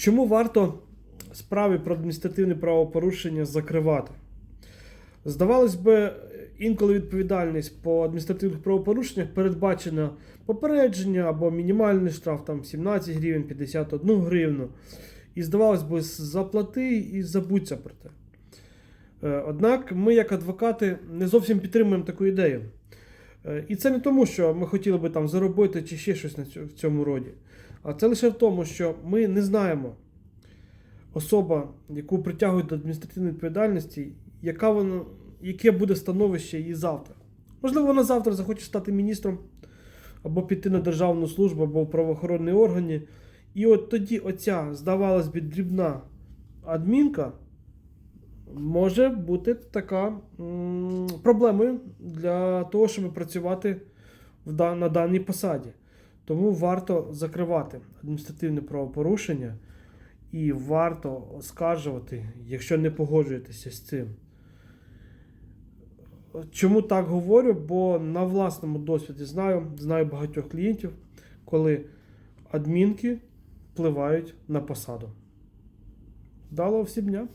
Чому варто справи про адміністративне правопорушення закривати? Здавалось би, інколи відповідальність по адміністративних правопорушеннях передбачена попередження або мінімальний штраф там 17 гривень, 51 гривну. І здавалось би, заплати і забудься про те. Е, Однак ми, як адвокати, не зовсім підтримуємо таку ідею. Е, І це не тому, що ми хотіли би там заробити чи ще щось в цьому роді. А це лише в тому, що ми не знаємо особа, яку притягують до адміністративної відповідальності, яка вона, яке буде становище її завтра. Можливо, вона завтра захоче стати міністром або піти на державну службу, або в правоохоронні органи. І от тоді оця, здавалось би, дрібна адмінка може бути така проблемою для того, щоб працювати на даній посаді. Тому варто закривати адміністративне правопорушення і варто оскаржувати, якщо не погоджуєтеся з цим. Чому так говорю? Бо на власному досвіді знаю, знаю багатьох клієнтів, коли адмінки впливають на посаду. Вдалого всім дня!